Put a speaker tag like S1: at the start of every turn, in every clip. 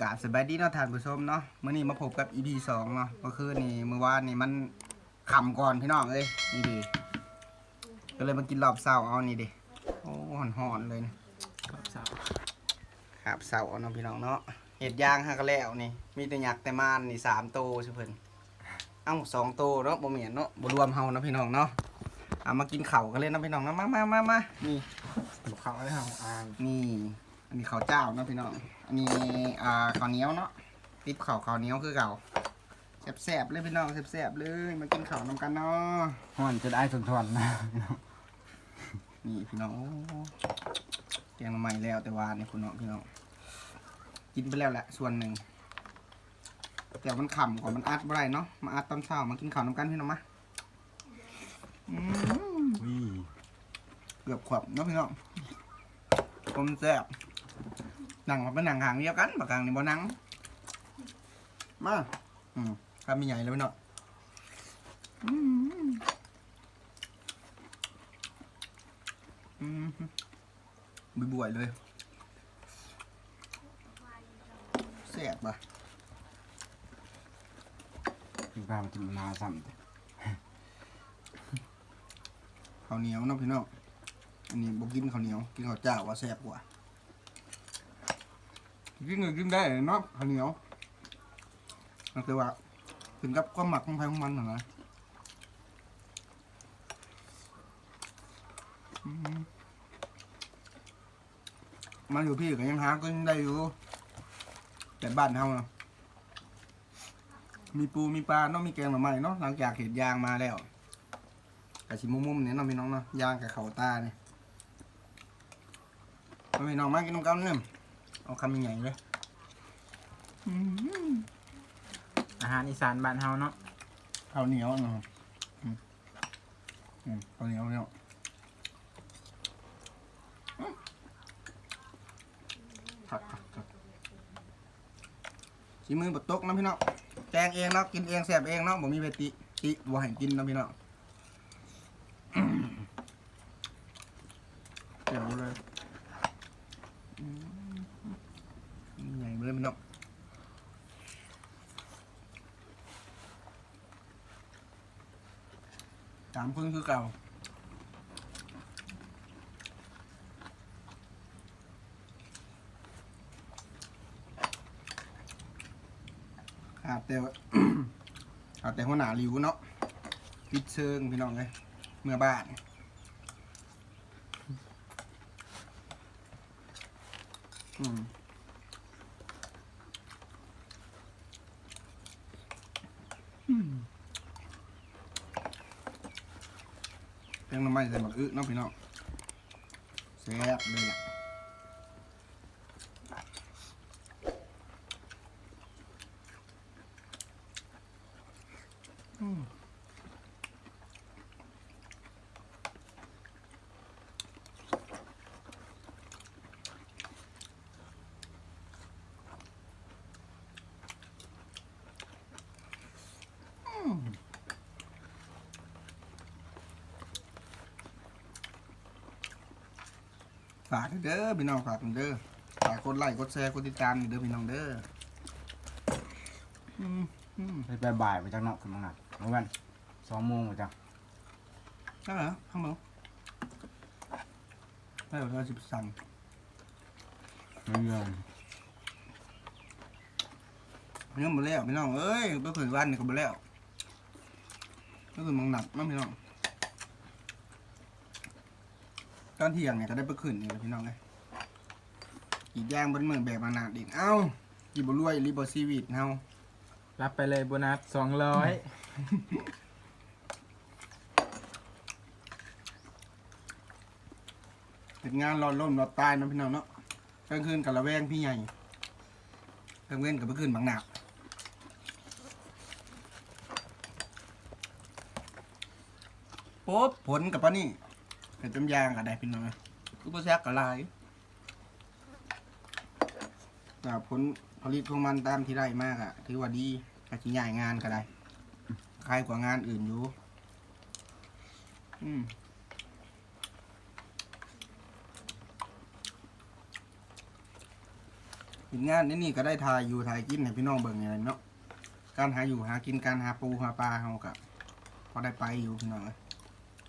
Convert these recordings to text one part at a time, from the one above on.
S1: กราบสบายดีเนาะท่านผู้ชมเนาะมื้อนี้มาพบกับ EP สองเนาะก็คือนี่เมื่อวานนี่มันขำก่อนพี่น้องเอ้ยนี่ดิก็เลยมากินรอบเช้าเอานี่ดิโอ้หอนๆเลยนี่
S2: ครับสาว
S1: ครับเช้าเอาเนาะพี่น้องเนาะเห็ดย่างฮะก็แล้วนี่ มีแต่หยักแต่ม่านนี่สามโตวใช่เพิ่นเอ้าสองโตวเนาะบ่เหมียนเนาะบ่รวมเฮาเนาะพี่น้องเนาะเอามากินข้าวกันเลยเนาะพี่น้องเนาะมามามามานี่
S2: ลูกเขาได้ของอ่าง
S1: นี่ อันนี้ข้าวเจ้าเนาะพี่น้อง อันนี้อ่าข้าวเหนียวเนาะติบข้าวข้าวเหนียวคือเก่าแซ่บๆเลยพี่น้องแซ่บๆเลยมากินข้าวนำกันเนาะ
S2: ห่อนจะได้ทนทนๆนะ
S1: นี่พี่น้องโอ้แกงมาใหม่แล้วแต่ว่านี่คุณน้องพี่น้องกินไปแล้วแหละส่วนหนึ่งแต่มันขำกว่ามันอัดบ่ได้เนาะมาอัดตอนเช้ามากินข้าวนำกันพี่น้องมาอืม
S2: วิ
S1: เกือบขวบเนาะพี่น้องผมแซ่บห นังมันเป็นหนังหางเดียวกันปากกลางนี่บ่หนังมาอืมครับมีใหญ่เลยพี่น้องอืมอืมบวยๆเลยแซ่บป่ะ
S2: มีความกินมาซ้
S1: ข้าวเหนียวเนาะพี่น้องอันนี้บ่กินข้าวเหนียว กินข้าวเจ้าว่าแซ่บกว่า กินก็กินได้เนาะข้าวเหนียวนั่นคือว่าถึงกับความหมักของไฟของมันน่ะนะอืมาอยู่พี่ก็ยังหาก็ยังได้อยู่ แต่บ้านเฮานะมีปูมีปลาเนาะมีแกงหน่อไม้เนาะหลังจากเห็ดยางมาแล้วกะชิมุมๆเนี่ยเนาะพี่น้องเนาะยางกับเขาตาเนี่ยพี่น้องมากินน้ำกันเนี่ย เอาคำใหญ่ๆเลยำ
S2: อาหารอีสานบ้านเฮาเนาะ
S1: ข้าวเหนียวนะครับอืมอืมข้าวเหนียวเนี่ยอืมครับครับครับชิมือบัดตกนะพี่น้องแจงเองเนาะกินเองแสบเองเนาะผมมีเวติติบ่ให้กินนะพี่น้องอืมเดี๋ยวเลยอืมใหญ่เลยพี่น้อง สามคนคือเก่าขาดแต่ว่าขาดแต่หัวหน้าหลิวเนาะปิดเชิงพี่น้องเลยเมื่อบ้านอืมอืม แกงน้ำไม้ใส่บักอึเนาะพี่น้องแซ่บเลยล่ะ ฝากเด้อพี่น้องฝากเด้อฝากกดไลค์กดแชร์กดติดตามนี่เด้อพี่น้องเด้ออืมอืม
S2: ไปบ่ายๆไปจากนอกกันมั้งนะเมื่อวันสองโมงไปจาก
S1: ใช่เหรอข้างบนไม่เราจะสั่ง
S2: เรื่อง
S1: เนื้อหมดแล้วพี่น้องเอ้ยเมื่อคืนวันนี่ก็หมดแล้วเมื่อคืนมังหนักมั้งพี่น้อง ตอนเที่ยงเนี่ยก็ได้ไปคืนนี่แหละพี่น้องเลยอีกอย่างบนเมืองแบบมานาดอีกเอ้ากีบรวยรีบอซีวิตเฮา
S2: รับไปเลยโบนัสสองร้อย
S1: เห็นงานรอดล่มรอดตายเนาะพี่น้องเนาะกลางคืนกับระแวงพี่ใหญ่กลางเว้นกับเมื่อคืนบางหนักปุ๊บผลกับปะนี่ เห็นจำยางกับได้พี่น้องเอ้ยคือพวกแซกกับลายแต่ผลผลิตของมันตามที่ได้มากอะถือว่าดีอาจจะใหญ่งานก็ได้คลายกว่างานอื่นอยู่อืมกินงานนี่นี่ก็ได้ทายอยู่ทายกินให้พี่น้องเบิ่งอย่างไรเนาะการหาอยู่หากินการหาปูหาปลาเฮาก็พอได้ไปอยู่พี่น้องเอ้ย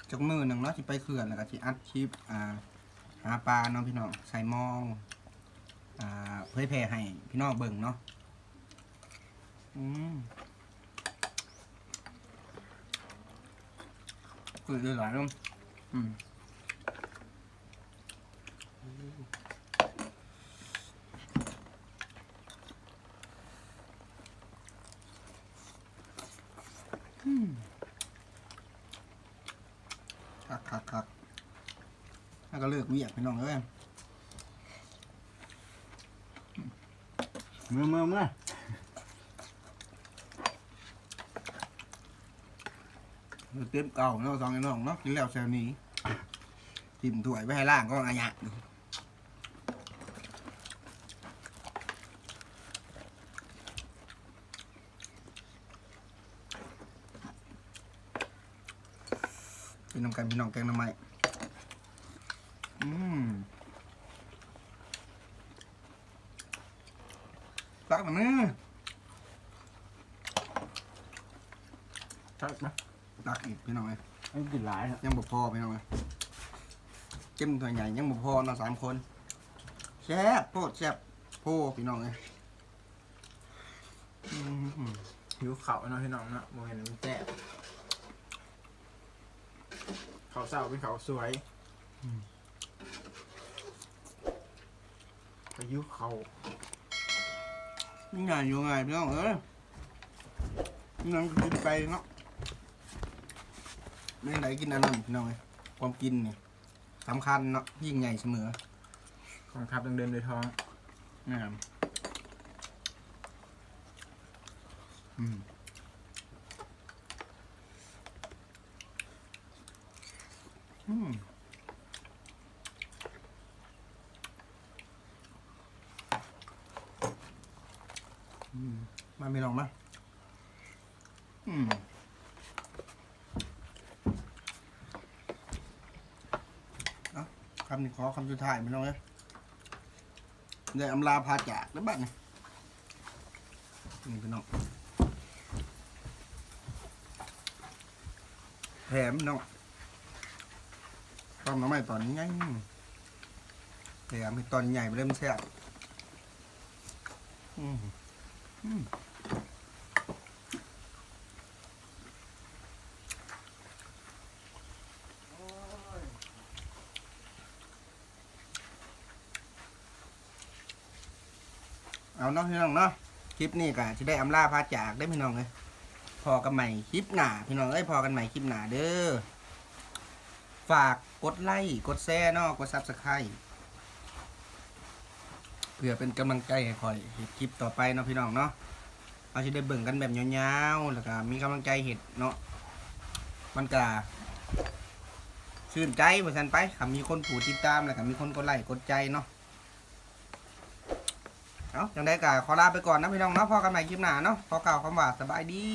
S1: จักมือหนึ่งเนาะที่ไปเขื่อนแล้วก็ที่อัดคลิปอ่าหาปลาเนาะพี่น้องใส่หมองอ่าเผยแพร่ให้พี่น้องเบิ่งเนาะอืมคือหลายๆเนาะอืม คักคักคักแล้วก็เลิกเวียกพี่น้องเอ้ย
S2: มือมือมือ
S1: เต็มเก่าเนาะสองไอ้น้องเนาะกินแล้วแซวนี้จิ้มถ้วยไว้ให้ล่างก็อาญะ นน้ำกันพี่น้องแกงหน้ำไม้อืมตักมาเนื้อ
S2: ใช่ไหม
S1: ตักอีกพี่น้องเอ้ย
S2: ไอ้กินหลายครับ
S1: ยังบ่พอพี่น้องเอ้ยเจ้มตัวใหญ่ยังบ่พอเนาะสามคนแซ่บโพดแซ่บโพพี่น้องเอ้ยอืม
S3: หิวเขาเนาะพี่น้องเนาะโมเห็นมันแจ่บ เขาเศร้าเป็นเขาสวยไปหิวเขา
S1: นี่ไงอยู่ไงพี่น้องเอ้ยนี่งกินไปเนาะไม่ไหนกินอันนั้นพี่น้องเอ้ยความกินเนี่ยสำคัญเนาะยิ่งใหญ่เสมอ
S3: ของทับต้องเดินโดยท้อง
S1: นะครับอืม มาไม่ลองมาอืมเอาคำนี้ขอคำสุดท้ายไม่ลองเลยได้อำลาพาจากแล้วบ้างนี่พี่น้องแถมน้อง ต้มน้ำไม่ตอนนี้ไงแถมให้ตอนใหญ่เริ่มแซ่บอืมอืมเอาเนาะพี่น้องเนาะคลิปนี้ก็จะได้อำลาพาจากได้พี่น้องเลยพอกันใหม่คลิปหน้าพี่น้องเอ้ยพอกันใหม่คลิปหน้าเด้อฝาก กดไลค์กดแชร์เนาะกดซับสไครต์เพื่อเป็นกำลังใจให้คอยเห็ดคลิปต่อไปเนาะพี่น้องเนาะเราจะได้เบิ่งกันแบบยาวๆแล้วก็มีกำลังใจเห็ดเนาะมันก็ชื่นใจเหมือนกันไปค่ะมีคนผู้ติดตามแล้วก็มีคนกดไลค์กดใจเนาะเอาจังได้ก็ขอลาไปก่อนนะพี่น้องเนาะพอกันใหม่คลิปหน้าเนาะขอกล่าวคำว่าสบายดี